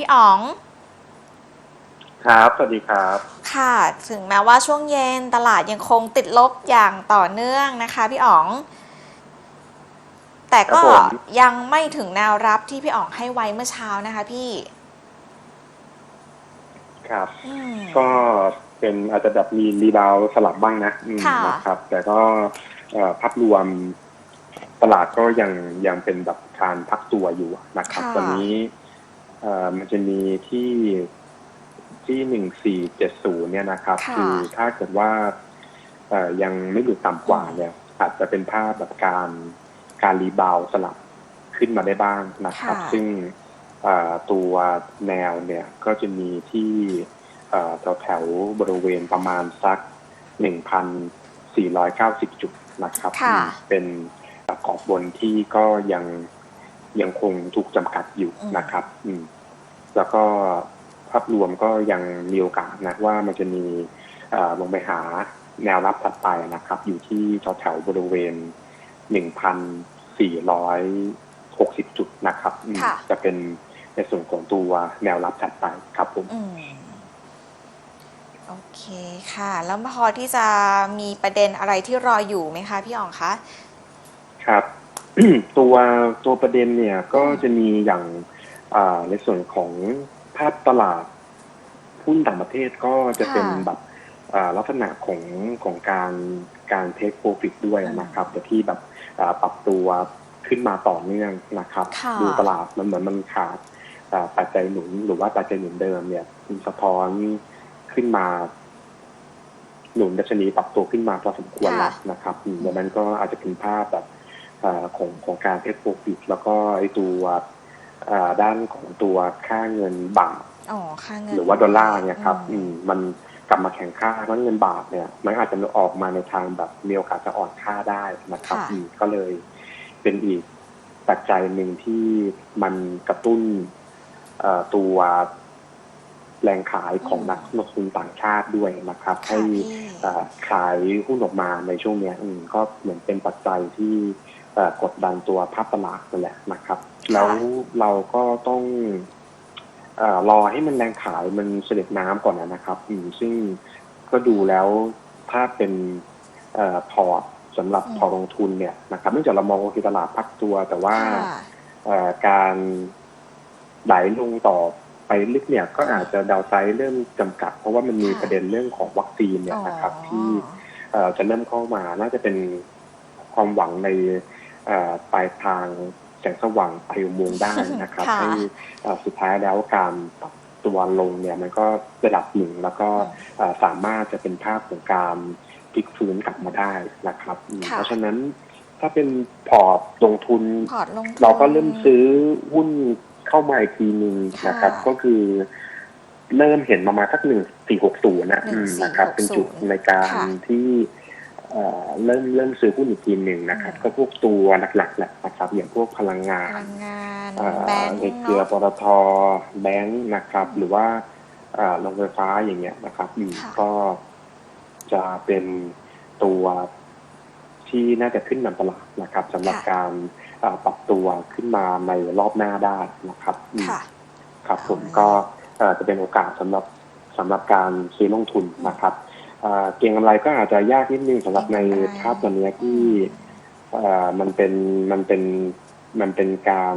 พี่อ๋อง ครับ สวัสดีครับ ค่ะ ถึงแม้ว่าช่วงเย็นตลาดยังคงติดลบอย่างต่อเนื่องนะคะ พี่อ๋อง แต่ก็ครับผม ยังไม่ถึงแนวรับที่พี่อ๋องให้ไว้เมื่อเช้านะคะ พี่ ครับ อืม ก็เป็นอาจจะแบบมีรีบาวด์สลับบ้างนะอืมค่ะ นะครับ แต่ก็เอ่อภาพรวมตลาดก็ยังยังเป็นแบบการพักตัวอยู่นะครับ ค่ะ ตอนนี้เอ่อมันจะมีที่ที่หนึ่งสี่เจ็ดศูนย์เนี่ยนะครับ ค่ะอถ้าเกิดว่าเอ่อยังไม่หลุดต่ำกว่าเนี่ย อาจจะเป็นภาพแบบการการรีบาวด์สลับขึ้นมาได้บ้างนะครับ ค่ะ ซึ่งเอ่อตัวแนวเนี่ยก็จะมีที่เอ่อแถวแถวๆบริเวณประมาณสักหนึ่งพันสี่ร้อยเก้าสิบจุดนะครับ ค่ะอืมเป็นกรอบบนที่ก็ยัง ยังคงถูกจำกัดอยู่อืมนะครับ อืม แล้วก็ภาพรวมก็ยังมีโอกาสนะว่ามันจะมีเอ่อลงไปหาแนวรับถัดไปนะครับ อยู่ที่แถวแถวๆบริเวณหนึ่งพันสี่ร้อยหกสิบจุดนะครับอืมค่ะจะเป็นในส่วนของตัวแนวรับถัดไปครับผมอืมโอเคค่ะ แล้วพอที่จะมีประเด็นอะไรที่รออยู่ไหมคะ พี่อ๋องคะ ครับ ตัวตัวประเด็นเนี่ยก็จะมีอย่างอ่าในส่วนของภาพตลาดหุ้นต่างประเทศก็จะเป็นค่ะแบบอ่าลักษณะของของการการเทคโปรฟิตด้วยนะครับแต่ที่แบบอ่าปรับตัวขึ้นมาต่อเนื่องนะครับค่ะดูตลาดมันเหมือนมันขาดอ่าปัจจัยหนุนหรือว่าปัจจัยหนุนเดิมเนี่ยมันสะท้อนขึ้นมา หนุนดัชนีปรับตัวขึ้นมาพอสมควรแล้วนะครับอืมดังนั้นก็อาจจะเป็นภาพแบบเอ่อ ของของการเทคโปรฟิตแล้วก็ไอตัวเอ่อด้านของตัวค่าเงินบาทอ๋อค่าเงินหรือว่าดอลลาร์เนี่ยครับอือืมมมันกลับมาแข่งค่าเพราะเงินบาทเนี่ย มันอาจจะออกมาในทางแบบมีโอกาสจะอ่อนค่าได้นะครับค่ะอืมก็เลยเป็นอีกปัจจัยหนึ่งที่มันกระตุ้นเอ่อตัวแรงขายของนักลงทุนต่างชาติด้วยนะครับค่ะให้พี่เอ่อขายหุ้นออกมาในช่วงเนี้ยอืมก็เหมือนเป็นปัจจัยที่เอ่อ กดดันตัวภาพตลาดนั่นแหละนะครับ แล้วเราก็ต้องเออรอให้มันแรงขายมันเสด็จน้ำก่อนนะครับอืมซึ่งก็ดูแล้วถ้าเป็นเอ่อพอร์ตสำหรับอืมพอร์ตลงทุนเนี่ยนะครับเนื่องจากเรามองว่าคือตลาดพักตัว แต่ว่าค่ะเอ่อการไหลลงต่อไปลึกเนี่ยก็อาจจะดาวไซด์เริ่มจำกัด เพราะว่ามันมีค่ะประเด็นเรื่องของวัคซีนเนี่ยนะครับอ๋อที่เอ่อจะเริ่มเข้ามาน่าจะเป็นความหวังในเอ่อ ปลายทางแสงสว่างไปลายอุโมงค์ได้นะครับค่ะให้เอ่อสุดท้ายแล้วการปรับตัวลงเนี่ยมันก็ระดับหนึ่งแล้วก็อืมเอ่อสามารถจะเป็นภาพของการพลิกฟื้นกลับมาได้นะครับอืมค่ะเพราะฉะนั้นถ้าเป็นพอร์ตลงทุนพอร์ตลงทุน เราก็เริ่มซื้อหุ้นเข้ามาอีกทีหนึ่งนะครับค่ะก็คือเริ่มเห็นประมาณสักหนึ่งสี่หกศูนย์นะหนึ่งอืมสี่นะครับหกเป็นจุดศูนย์ในการค่ะที่ เอ่อเริ่มเริ่มซื้อหุ้นอีกทีหนึ่งนะครับอืมก็พวกตัวหลักๆแหละนะครับ อย่างพวกพลังงาพนลังงานเอ่อแบงค์ในเครือเนาะปตทแบงค์นะครับ หรือว่าเอ่อโรงไฟฟ้าอย่างเงี้ยนะครับอืมค่ะก็จะเป็นตัวที่น่าจะขึ้นนำตลาดนะครับสำหรับการเอ่อปรับตัวขึ้นมาในรอบหน้าได้นะครับอืมค่ะครับผมเอาเลยก็เอ่อจะเป็นโอกาสสำหรับสำหรับการซื้อลงทุนนะครับ เอ่อเก็งกำไรก็อาจจะยากนิดนึงสำหรับในภาพตัวเนี้ยที่เอ่อมันเป็นมันเป็นมันเป็นการ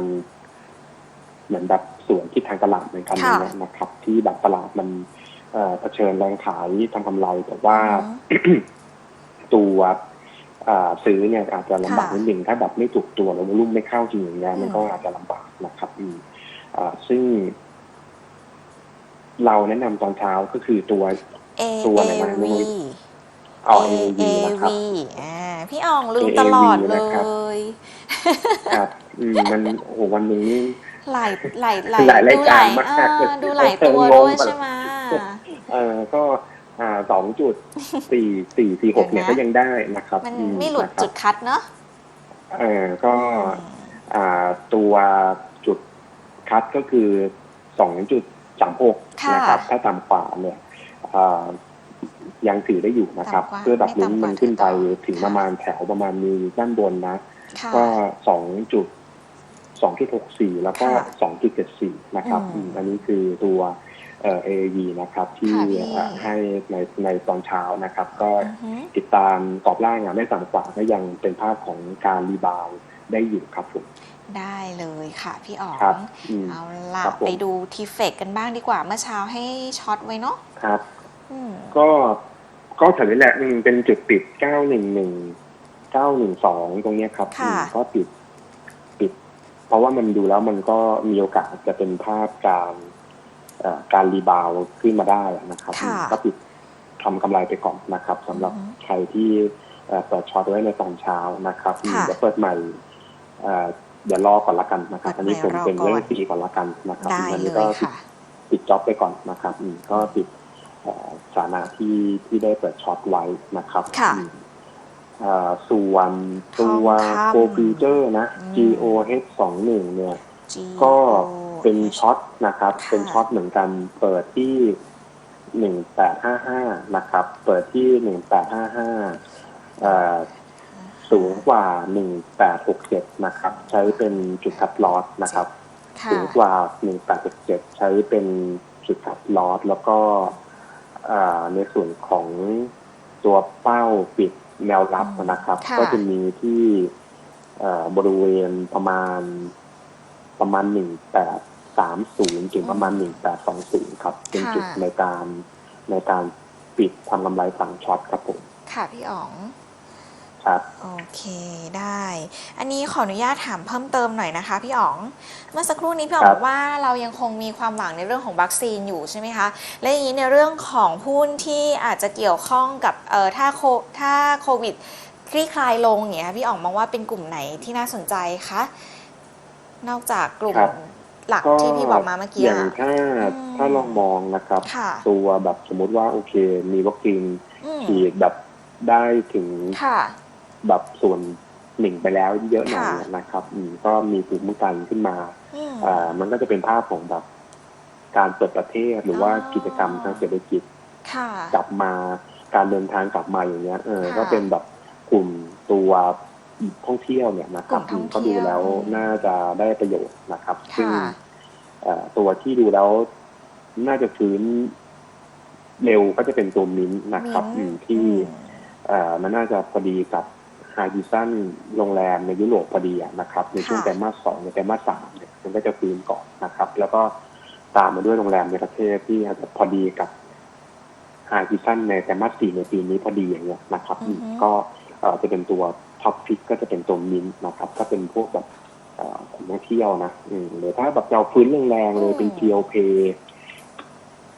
เหมือนแบบส่วนที่ทางตลาดเหมือนกันค่ะนะนะครับ ที่แบบตลาดมันเอ่อเผชิญแรงขายทำกำไรแต่ว่าอืมตัวเอ่อซื้อเนี่ยอาจจะลำบากค่ะนิดหนึ่งถ้าแบบไม่ถูกตัวแล้วรุ่มไม่เข้าจริงอย่างเงี้ยมันก็อืมอาจจะลำบากนะครับอืมเอ่อซึ่ง เราแนะนำตอนเช้าก็คือตัว A ตัวไหนมา A ไม่ V รู้เอา A AAV นะครับ อ่าพี่อ่องลืม AAV ตลอดเลนะครับ ย ครับอืมมันโอ้โหวันหนึ่งนี่ หลายหลายหลายหลายรายดูหกาลารยมากอ่าเลยดูหลายตัวงงด้วยแบบใช่ไหม เออก็อ่าสองจุดสี่สี่สี่หกเดี๋เนี่ยยวนะก็ยังได้นะครับมันอืไม่หลุดนะครับจุดคัดเนาะเออก็อ่าตัวจุดคัดก็คือสองจุดสามหกค่ะนะครับ ถ้าต่ำกว่าเนี่ยอ่า ยังถือได้อยู่นะครับต่ำกว่าเพื่อแบบลุ้นไม่ต่ำกว่ามันขึ้นไปถือต่อถึงค่ะประมาณแถวประมาณมีด้านบนนะค่ะก็สองจุด2.64แล้วก็ค่ะ2.74นะครับอืมอืมอันนี้คือตัวเอ่อ AAV นะครับที่ค่ะพี่เอ่อให้ในในตอนเช้านะครับ ก็อือฮึติดตามกรอบล่างอะไม่ต่ำกว่าก็ยังเป็นภาพของการรีบาวด์ได้อยู่ครับผมได้เลยค่ะพี่อ๋องครับอืมเอาล่ะครับผมไปดูทีเฟกกันบ้างดีกว่าเมื่อเช้าให้ช็อตไว้เนาะครับอืม ก็ก็แถวนี้แหละอืมเป็นจุดปิด911 912ตรงเนี้ยครับค่ะอืมก็ปิดปิด เพราะว่ามันดูแล้วมันก็มีโอกาสจะเป็นภาพการเอ่อการรีบาวด์ขึ้นมาได้นะครับค่ะก็ปิดทำกำไรไปก่อนนะครับสำหรับอือฮึใครที่เอ่อเปิดช็อตไว้ในตอนเช้านะครับอืมค่ะเดี๋ยวเปิดใหม่เอ่อเดี๋ยวรอก่อนละกันนะครับเปิอัดนใหม่นี้ผมรอเป็นก่อนเรื่องปีก่อนละกันนะครับได้อันเลนี้ก็ยปิดค่ะปิดจ็อบไปก่อนนะครับอืมก็ปิด เอ่อสถานะที่ที่ได้เปิดช็อตไว้นะครับค่ะอืมเอ่อส่วนตัวทองคำโคฟิวเจอร์นะอืม GOH สองหนึ่งเนี่ย G ก็เป็น O H ช็อตนะครับค่ะเป็นช็อตเหมือนกันเปิดที่หนึ่งแปดห้าห้านะครับ เปิดที่หนึ่งแปดห้าห้าสูงกว่าหนึ่งแปดหกเจ็ดนะครับ ใช้เป็นจุดคัดลอสนะครับค่ะสูงกว่า1867ใช้เป็นจุดคัดลอสแล้วก็อ่า ในส่วนของตัวเป้าปิดแนวรับนะครับค่ะก็จะมีที่เอ่อบริเวณประมาณประมาณ1830ถึงประมาณ1820ครับเป็นจุดในการในการปิดทำกำไรฝั่งช็อตครับผม ค่ะพี่อ๋อง ครับ โอเคได้ อันนี้ขออนุญาตถามเพิ่มเติมหน่อยนะคะพี่อ๋อง เมื่อสักครู่นี้พี่อ๋องครับ บอกว่าเรายังคงมีความหวังในเรื่องของวัคซีนอยู่ใช่ไหมคะ และอย่างนี้ในเรื่องของหุ้นที่อาจจะเกี่ยวข้องกับเอ่อถ้าโคถ้าโควิดคลี่คลายลงอย่างเงี้ยพี่อ๋องมองว่าเป็นกลุ่มไหนที่น่าสนใจคะนอกจากกลุ่มครับ หลักที่พี่บอกมาเมื่อกี้อย่างอะ ถ้าอืม ถ้าลองมองนะครับ ค่ะตัวแบบสมมุติว่าโอเค มีวัคซีนอืมฉีดแบบได้ถึงค่ะ แบบส่วนหนึ่งไปแล้วเยอะหน่อยค่ะเนี่ยนะครับอืมก็มีภูมิคุ้มกันขึ้นมาอืมอ่ามันก็จะเป็นภาพของแบบการเปิดประเทศหรือว่าอ๋อกิจกรรมทางเศรษฐกิจค่ะกลับมาการเดินทางกลับมาอย่างเงี้ยเออค่ะก็เป็นแบบกลุ่มตัวท่องเที่ยวเนี่ยนะครับกลุ่มท่องก็ดูเที่ยวแล้วน่าจะได้ประโยชน์นะครับ ซึ่งค่ะเอ่อตัวที่ดูแล้วน่าจะฟื้นเร็วก็จะเป็นตัวมิ้นท์นะครับมิ้นท์อืมที่อืมเอ่อมันน่าจะพอดีกับ ไฮดิซันโรงแรมในยุโรปพอดีอะนะครับในช่วงค่ะไตรมาสสองในไตรมาสสามเนี่ยมันก็จะฟื้นก่อนนะครับ แล้วก็ตามมาด้วยโรงแรมในประเทศที่อาจจะพอดีกับไฮดิซันในไตรมาสสี่ในปีนี้พอดีอย่างเงี้ยนะครับอือฮึก็เอ่อจะเป็นตัวท็อปพิกก็จะเป็นตัวมินท์นะครับก็เป็นพวกแบบเอ่อกลุ่มท่องเที่ยวนะอืมหรือถ้าแบบเราฟื้นแรงๆเลยเป็น GOP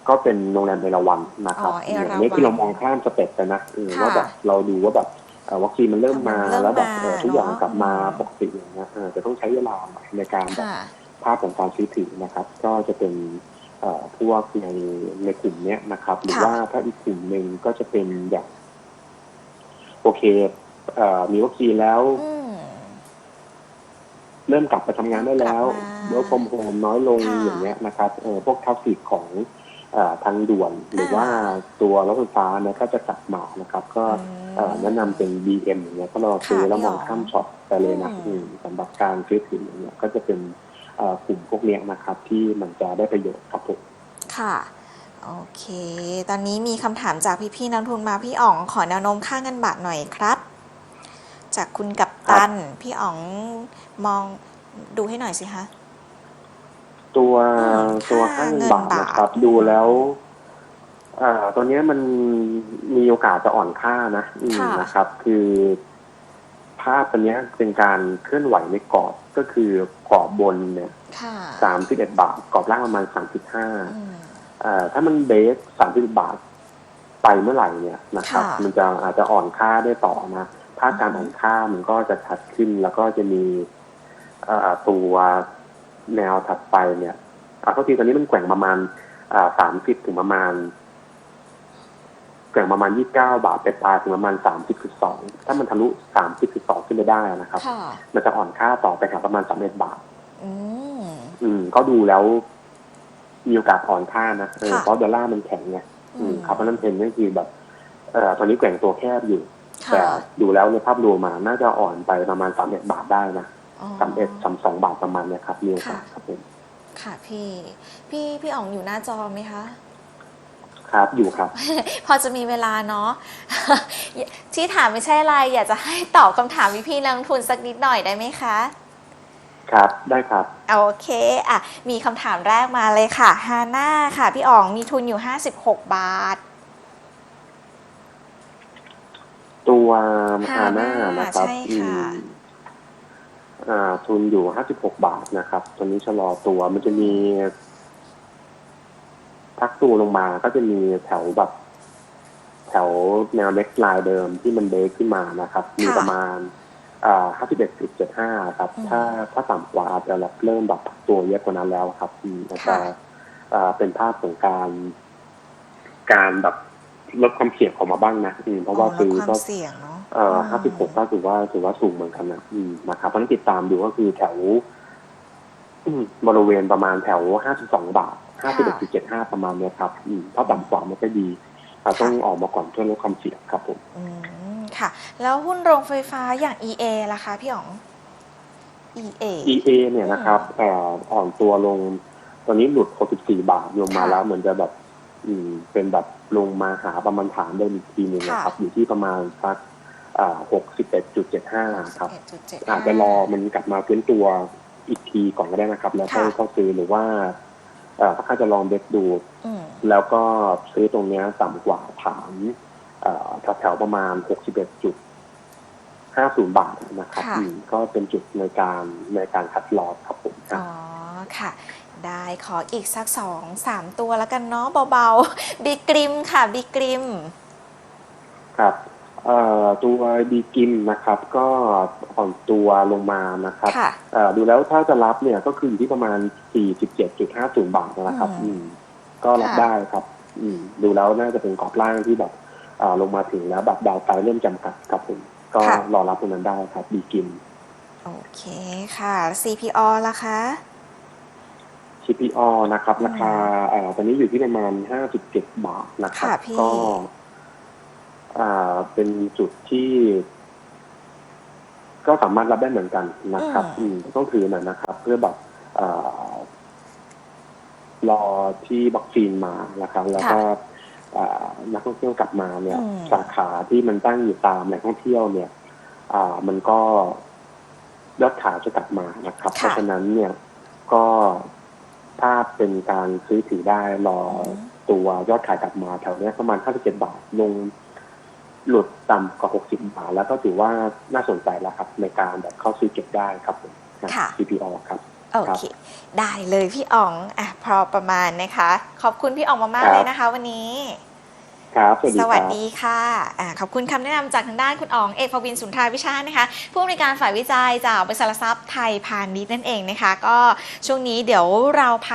ก็เป็นโรงแรมเอราวันนะครับอ๋อเอราวัณอันนี้คือเรามองข้ามสเต็ปไปนะอืมค่ะว่าแบบเราดูว่าแบบเอ่อ วัคซีนมันเริ่มมาเริ่มแล้วแบบมาเอ่อทุกอย่างเนอะกลับมาอืมปกติอย่างเงี้ยเออจะต้องใช้เวลาหน่อยในการแบบค่ะภาพของการซื้อถือนะครับ ก็จะเป็นเอ่อพวกในในกลุ่มเนี้ยนะครับ หรือค่ะว่าถ้าอีกกลุ่มหนึ่งก็จะเป็นแบบโอเคเอ่อมีวัคซีนแล้วอืมเริ่มกลับไปทำงานได้แล้วกลับมาเวิร์กฟอมโฮมน้อยลงค่ะอย่างเงี้ยนะครับเออพวกทราฟฟิกของเออ ทางด่วนหรืออ่าว่าตัวรถไฟฟ้าเนี่ยก็จะกลับมานะครับ ก็อืมเอ่อแนะนำเป็น BM อย่างเงี้ยก็เราซื้อค่ะแล้วมองพี่อ๋อข้ามช็อตไปเลยนะอืมอืมสำหรับการซื้อถืออย่างเงี้ยก็จะเป็นเอ่อกลุ่มพวกเนี้ยนะครับ ที่มันจะได้ประโยชน์ครับผมค่ะโอเค ตอนนี้มีคำถามจากพี่ๆนักลงทุนมาพี่อ๋องขอแนวโน้มค่าเงินบาทหน่อยครับ จากคุณกับตัน พี่อ๋องมองดูให้หน่อยสิคะ ตัวอืมตัวค่าค่าเงินเงินบาทบาทนะครับ ดูแล้วเอ่อตัวเนี้ยมันมีโอกาสจะอ่อนค่านะอืมค่ะนะครับ คือ ภาพตัวเนี้ยเป็นการเคลื่อนไหวในกรอบก็คือกรอบบนเนี่ยค่ะสามสิบเอ็ดบาทกรอบล่างประมาณสามสิบห้าอืมเอ่อถ้ามันเบสสามสิบบาทไปเมื่อไหร่เนี่ยนะครับค่ะมันจะอาจจะอ่อนค่าได้ต่อนะภาพการอือฮึอ่อนค่ามันก็จะชัดขึ้นแล้วก็จะมีเอ่อตัว แนวถัดไปเนี่ยอ่าเท่าทีตอนนี้มันแกว่งประมาณสามสิบถึงประมาณแกว่งประมาณยี่สิบเก้าบาทไปปลายถึงประมาณสามสิบจุดสองถ้ามันทะลุสามสิบจุดสองขึ้นไปได้นะครับค่ะมันจะอ่อนค่าต่อไปหาประมาณสามเอ็ดบาท อืมอืมก็ดูแล้ว มีโอกาสอ่อนค่านะเออค่ะเพราะดอลลาร์มันแข็งไงอืมครับเพราะฉะนั้นเพนก็คือแบบเอ่อตอนนี้แกว่งตัวแคบอยู่ แต่ค่ะดูแล้วในภาพรวมมาน่าจะอ่อนไปประมาณสามเอ็ดบาทได้นะอ๋อ สามเอ็ดสามสองบาทประมาณเนี้ยครับมีโอกาสครับผมค่ะพี่ พี่พี่อ๋องอยู่หน้าจอไหมคะ ครับอยู่ครับ พอจะมีเวลาเนาะที่ถามไม่ใช่อะไร อยากจะให้ตอบคำถามพี่พี่ๆนักลงทุนสักนิดหน่อยได้ไหมคะ ครับได้ครับ โอเคอะมีคำถามแรกมาเลยค่ะฮาน่าค่ะ พี่อ๋องมีทุนอยู่56บาท ตัวฮาฮาน่าน่านะครับใช่อืค่ะมอ่า ทุนอยู่ห้าสิบหกบาทนะครับตัวนี้ชะลอตัว มันจะมีพักตัวลงมา ก็จะมีแถวแบบ แถวแนวเล็กลายเดิมที่มันเบรกขึ้นมานะครับ มีประมาณอ่าห้าสิบเอ็ดจุดเจ็ดห้าครับอืมถ้าถ้าต่ำกว่าอาจจะเริ่มแบบตัวเยอะกว่านั้นแล้วครับอืมอาจจะค่ะอ่าเป็นภาพของการ การแบบลดความเสี่ยงออกมาบ้างนะอืมเพราะว่าลดซื้อควาก็มเสี่ยงเนาะ เอ่อมห้าสิบหกก็ถือว่าถือว่าสูงเหมือนกันนะอืมนะครับเพราะฉะนั้นติดตามดูก็คือแถวอืมบริเวณประมาณแถวห้าสิบสองบาทห้าสิบเอ็ดจุดเจ็ดห้าประมาณเนี้ยครับอืมถ้าต่ำกว่ามันก็ดีเราต้องออกมาก่อนเพื่อลดความเสี่ยงครับผมอืมค่ะ แล้วหุ้นโรงไฟฟ้าอย่าง EA ล่ะคะพี่อ๋อง EA EA เนี่ยนะครับเอ่ออ่อนตัวลง ตอนนี้หลุด 64 บาทลงมาค่ะแล้วเหมือนจะแบบอืมเป็นแบบลงมาหาประมาณฐานได้อีกทีหนึ่งนะครับ อยู่ที่ประมาณสักอ่า 61.75 ครับ11.75 อาจจะรอมันกลับมาฟื้นตัวอีกทีก่อนก็ได้นะครับ แล้วค่อยค่ะเข้าซื้อหรือว่าเอ่อถ้าจะลองเด็กดู อืมแล้วก็ซื้อตรงเนี้ยต่ำกว่าฐานเอ่อแถวๆประมาณ 61จุด50 บาทนะครับค่ะอืมก็เป็นจุดในการในการคัดลอสครับผมครับ อ๋อค่ะ ได้ขออีกสักสองสามตัวแล้วกันเนาะเบาๆ บีกริมค่ะบีกริม ครับเอ่อ ตัวดีกิมนะครับ ก็อ่อนตัวลงมานะครับค่ะเอ่อดูแล้วถ้าจะรับเนี่ยก็คืออยู่ที่ประมาณ 47.50 บาทนะครับ อืมอืมก็รับค่ะได้ครับ อืม ดูแล้วน่าจะเป็นกรอบล่างที่แบบอ่าลงมาถึงแล้วแบบดาวไซด์เริ่มจำกัดครับผม ก็รอรับตรงนั้นได้ครับ ดีกิม โอเคค่ะ CPO ล่ะคะ CPO นะครับ อืมราคาเอ่อตอนนี้อยู่ที่ประมาณ 57 บาทนะครับ ค่ะพี่ก็ อ่าเป็นจุดที่ ก็สามารถรับได้เหมือนกันนะครับอืมต้องถือหน่อยนะครับ เพื่อแบบเอ่อรอที่วัคซีนมานะครับ แล้วก็อ่านักท่องเที่ยวกลับมาเนี่ยอืมสาขาที่มันตั้งอยู่ตามแหล่งท่องเที่ยวเนี่ย อ่า มันก็ยอดขายจะกลับมานะครับค่ะเพราะฉะนั้นเนี่ยก็ถ้าเป็นการซื้อถือได้รออมตัวยอดขายกลับมาแถวเนี้ยประมาณ 57 บาทลง หลุดต่ำกว่า 60 บาท แล้วก็ถือว่าน่าสนใจแล้วครับ ในการแบบเข้าซื้อเก็บได้ครับผมค่ะ CPO ครับ โอเค ได้เลยพี่อ๋องอะพอประมาณนะคะ ขอบคุณพี่อ๋องมากๆครับ เลยนะคะ วันนี้ ครับ สวัสดีสควัสรับ ดีค่ะอ่าขอบคุณคำแนะนำจากทางด้านคุณอ๋องเอกพวินสุนทราวิชาตินะคะผู้อำนวยการฝ่ายวิจัยจากบริษัทหลักทรัพย์ไทยพาณิชย์นั่นเองนะคะ ก็ช่วงนี้เดี๋ยวเราพา